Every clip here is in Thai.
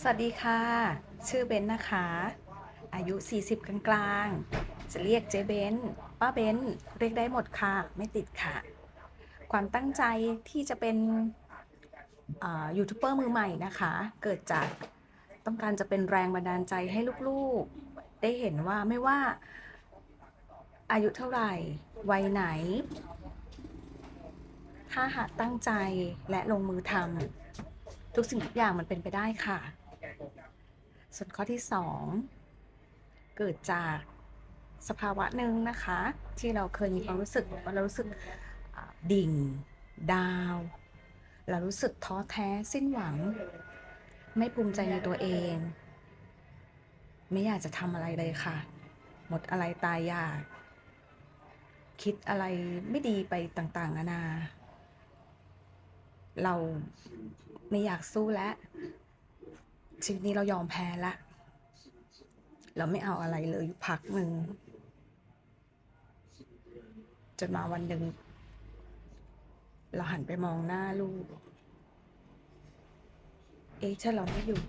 สวัสดีค่ะ ชื่อเบนนะคะ อายุ 40 กลางๆ จะเรียกเจ๊เบนป้าเบนเรียกได้หมดค่ะ ไม่ติดค่ะ ความตั้งใจที่จะเป็นยูทูบเบอร์มือใหม่นะคะ เกิดจากต้องการจะเป็นแรงบันดาลใจให้ลูกๆ ได้เห็นว่าไม่ว่าอายุเท่าไหร่ วัยไหน ถ้าหากตั้งใจและลงมือทำทุกสิ่งทุกอย่างมันเป็นไปได้ค่ะ ส่วนข้อที่ 2 เกิดจากสภาวะหนึ่งนะคะ ที่เราเคยมีความรู้สึกว่าเรารู้สึกดิ่ง ดาว เรารู้สึกท้อแท้สิ้นหวัง ไม่ภูมิใจในตัวเอง ไม่อยากจะทำอะไรเลยค่ะ หมดอะไรตายอยาก คิดอะไรไม่ดีไปต่างๆนานา เราไม่อยากสู้แล้ว ชีวิตนี้เรายอมแพ้ละ เราไม่เอาอะไรเลยอยู่พักหนึ่งจนมาวันหนึ่งเราหันไปมองหน้าลูก เอ๊ะถ้าเราไม่อยู่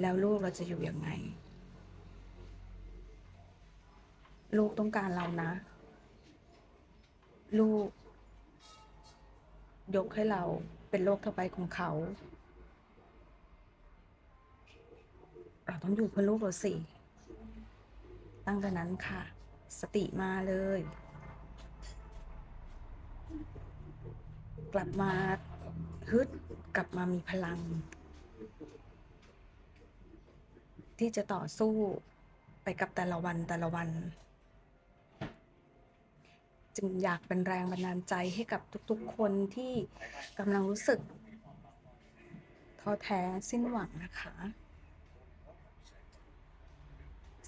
แล้วลูกเราจะอยู่ยังไง ลูกต้องการเรานะ ลูก ยกให้เราเป็นโลกทั้งใบของเขา เราต้องอยู่เพื่อลูกเราสิ ตั้งแต่นั้นค่ะ สติมาเลย กลับมาฮึดกลับมามีพลัง ที่จะต่อสู้ไปกับแต่ละวันแต่ละวัน จึงอยากเป็นแรงบันดาลใจให้กับทุกๆคนที่กำลังรู้สึกท้อแท้สิ้นหวังนะคะ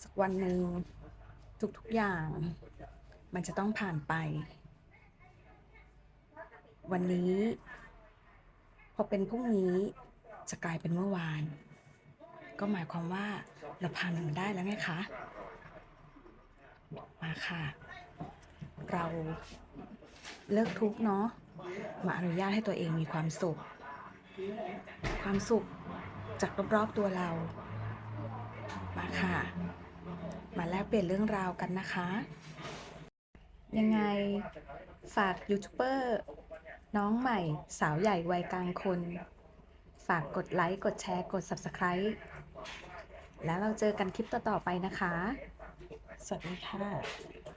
สักวันหนึ่งทุกๆอย่าง มันจะต้องผ่านไป วันนี้ พอเป็นพรุ่งนี้จะกลายเป็นเมื่อวาน ก็หมายความว่าเราผ่านมันได้แล้วไงคะมาค่ะ เราเลิกทุกเนาะมาอนุญาตให้ตัวเองมีความสุข ความสุขจากรอบๆตัวเรา มาค่ะ มาแลกเปลี่ยนเรื่องราวกันนะคะ ยังไงฝากยูทูบเบอร์น้องใหม่สาวใหญ่วัยกลางคน ฝากกดไลค์ กดแชร์ กด Subscribe แล้วเราเจอกันคลิปต่อ ๆ ไปนะคะ สวัสดีค่ะ